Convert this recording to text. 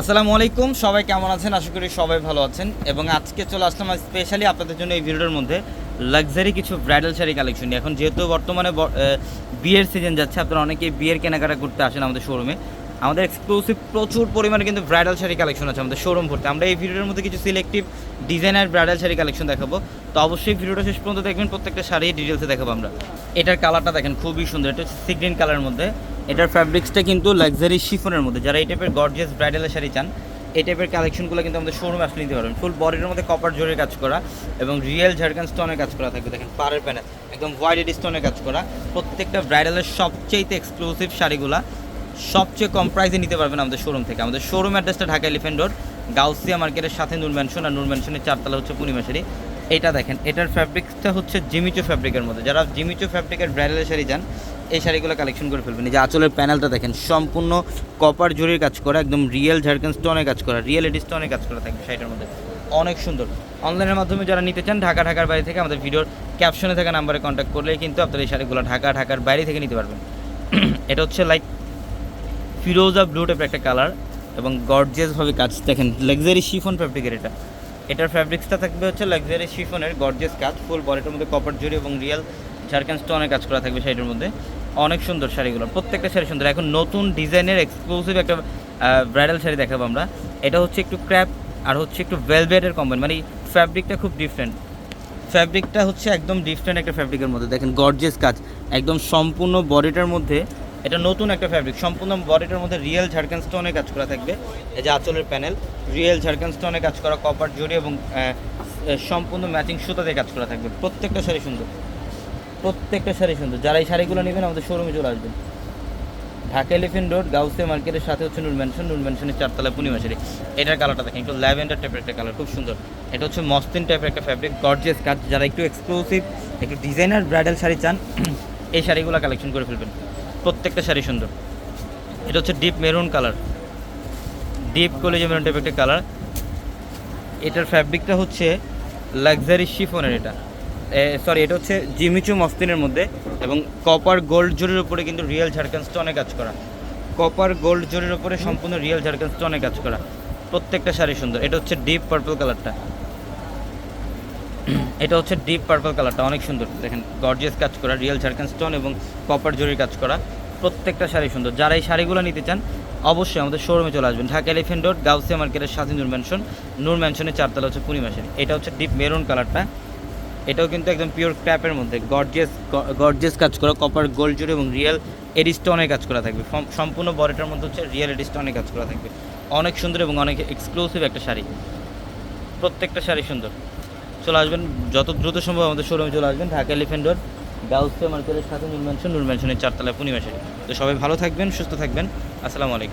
আসসালামু আলাইকুম, সবাই কেমন আছেন? আশা করি সবাই ভালো আছেন। এবং আজকে চলে আসলাম স্পেশালি আপনাদের জন্য এই ভিডিওর মধ্যে লাক্সারি কিছু ব্রাইডাল শাড়ি কালেকশন নিয়ে। এখন যেহেতু বর্তমানে বিয়ের সিজন যাচ্ছে, আপনারা অনেকেই বিয়ের কেনাকাটা করতে আসেন আমাদের শোরুমে আমাদের এক্সক্লুসিভ প্রচুর পরিমাণে কিন্তু ব্রাইডাল শাড়ি কালেকশন আছে আমাদের শোরুম ভর্তি আমরা এই ভিডিওর মধ্যে কিছু selective designer bridal sari collection দেখাবো। তো অবশ্যই ভিডিওটা শেষ পর্যন্ত দেখবেন, প্রত্যেকটা শাড়ি ডিটেলসে দেখাবো আমরা। এটার কালারটা দেখেন, খুবই সুন্দর। এটা হচ্ছে সি গ্রিন কালারের মধ্যে। এটার ফ্যাব্রিক্সটা কিন্তু লাক্সারি শিফনের মধ্যে। যারা এই টাইপের গর্জিয়াস ব্রাইডালের শাড়ি চান, এই টাইপের কালেকশনগুলো কিন্তু আমাদের শোরুমে আসলে নিতে পারবেন। ফুল বডির মধ্যে কপার জোরের কাজ করা এবং রিয়েল ঝাড়খান স্টোনের কাজ করা থাকবে। দেখেন, পাড়ের প্যানেল একদম হোয়াইট স্টোনের কাজ করা। প্রত্যেকটা ব্রাইডালের সবচেয়ে এক্সক্লুসিভ শাড়িগুলা সবচেয়ে কম প্রাইসে নিতে পারবেন আমাদের শোরুম থেকে। আমাদের শোরুম অ্যাড্রেসটা ঢাকা এলিফেন্ট রোড গাউসিয়া মার্কেটের সাথে নুর ম্যানশন আর নূর ম্যানশনের চারতলা হচ্ছে পূর্ণিমা শাড়ি। এটা দেখেন, এটার ফ্যাব্রিক্সটা হচ্ছে জিমিচো ফ্যাব্রিকের মধ্যে। যারা জিমিচো ফ্যাব্রিকের ব্রাইডালের শাড়ি যান এই শাড়িগুলো কালেকশন করে ফেলবেন। এই যে আঁচলের প্যানেলটা দেখেন, সম্পূর্ণ কপার জরির কাজ করা, একদম রিয়েল ঝাড়খান স্টোনের কাজ করা রিয়েল এডি স্টোনের কাজ করা থাকবে শাড়িটার মধ্যে। অনেক সুন্দর। অনলাইনের মাধ্যমে যারা নিতে চান, ঢাকা, ঢাকার বাইরে থেকে আমাদের ভিডিওর ক্যাপশনে থাকা নাম্বারে কন্ট্যাক্ট করলেই কিন্তু আপনারা এই শাড়িগুলো ঢাকা, ঢাকার বাইরে থেকে নিতে পারবেন। এটা হচ্ছে লাইক ফিরোজা ব্লু টাইপের একটা কালার এবং গর্জিয়াসভাবে কাজ, দেখেন লাক্সারি শিফন ফ্যাব্রিকের এটা। এটার ফ্যাব্রিক্সটা থাকবে হচ্ছে লাক্সারি শিফনের গর্জিয়াস কাজ ফুল বডিটার মধ্যে কপার জরি এবং রিয়েল ঝাড়খান স্টোনের কাজ করা থাকবে শাড়িটার মধ্যে। অনেক সুন্দর শাড়িগুলো, প্রত্যেকটা শাড়ি সুন্দর। এখন নতুন ডিজাইনের এক্সক্লুসিভ একটা ব্রাইডাল শাড়ি দেখাবো আমরা। এটা হচ্ছে একটু ক্র্যাপ আর হচ্ছে একটু ভেলভেটের কম্বাইন মানে ফ্যাব্রিকটা খুব ডিফারেন্ট ফ্যাব্রিকটা হচ্ছে একদম ডিফারেন্ট একটা ফ্যাব্রিকের মধ্যে। দেখেন গর্জিয়াস কাজ, একদম সম্পূর্ণ বডিটার মধ্যে এটা নতুন একটা ফ্যাব্রিক সম্পূর্ণ বডিটার মধ্যে রিয়েল ঝাড়খান স্টোনে কাজ করা থাকবে। এই যে আঁচলের প্যানেল রিয়েল ঝাড়খান স্টোনে কাজ করা কপার জড়ি এবং সম্পূর্ণ ম্যাচিং সুতাতে কাজ করা থাকবে। প্রত্যেকটা শাড়ি সুন্দর। প্রত্যেকটা শাড়ি সুন্দর। যারা এই শাড়িগুলো নেবেন, আমাদের শোরুমে চলে আসবেন। ঢাকা এলিফেন্ট রোড গাউসে মার্কেটের সাথে হচ্ছে নুর ম্যানশন নুর ম্যানশনের চারতলা পূর্ণিমা শাড়ি। এটার কালারটা দেখেন, একটু ল্যাভেন্ডার টাইপের একটা কালার খুব সুন্দর। এটা হচ্ছে মস্তিন টাইপের একটা ফ্যাব্রিক গর্জিয়াস কাজ। যারা একটু এক্সক্লুসিভ একটু ডিজাইনার ব্রাইডাল শাড়ি চান, এই শাড়িগুলো কালেকশন করে ফেলবেন। প্রত্যেকটা শাড়ি সুন্দর। এটা হচ্ছে ডিপ মেরুন কালার ডিপ কলেজে মেরুন টাইপের একটা কালার এটার ফ্যাব্রিকটা হচ্ছে লাক্সারি শিফনের এটা। সরি এটা হচ্ছে জিমিচু মস্তিনের মধ্যে এবং কপার গোল্ড জরির উপরে কিন্তু রিয়েল ঝাড়খান স্টোনে কাজ করা। কপার গোল্ড জরির উপরে সম্পূর্ণ রিয়েল ঝাড়খান স্টোনে কাজ করা। প্রত্যেকটা শাড়ি সুন্দর। এটা হচ্ছে ডিপ পার্পল কালারটা এটা হচ্ছে ডিপ পার্পল কালারটা অনেক সুন্দর। দেখেন গর্জিয়াস কাজ করা রিয়েল ঝাড়খান স্টোন এবং কপার জরির কাজ করা। প্রত্যেকটা শাড়ি সুন্দর। যারা এই শাড়িগুলো নিতে চান, অবশ্যই আমাদের শোরুমে চলে আসবেন। ঢাকা এলিফেন্ট রোড গাউসিয়া মার্কেটের সাথে নূর ম্যানশন নূর ম্যানশনের চারতলা হচ্ছে পূর্ণিমা শাড়ি এটা হচ্ছে ডিপ মেরুন কালারটা এটাও কিন্তু একদম পিওর ক্র্যাপের মধ্যে। গর্জিয়াস গর্জিয়াস কাজ করা। কপার গোল্ড জুড়ে এবং রিয়েল এডিস্টোনের কাজ করা থাকবে। সম- সম্পূর্ণ বডিটার মধ্যে হচ্ছে রিয়েল এডিস্টোনের কাজ করা থাকবে। অনেক সুন্দর এবং অনেক এক্সক্লুসিভ একটা শাড়ি। প্রত্যেকটা শাড়ি সুন্দর। চলে আসবেন, যত দ্রুত সম্ভব আমাদের শোরুমে চলে আসবেন। ঢাকা এলিফেন্ট রোড গাউসে মার্কেটের সাথে নুর ম্যানশন নূর ম্যানশনের চারতলা পূর্ণিমা তো সবাই ভালো থাকবেন, সুস্থ থাকবেন। আসসালামু আলাইকুম।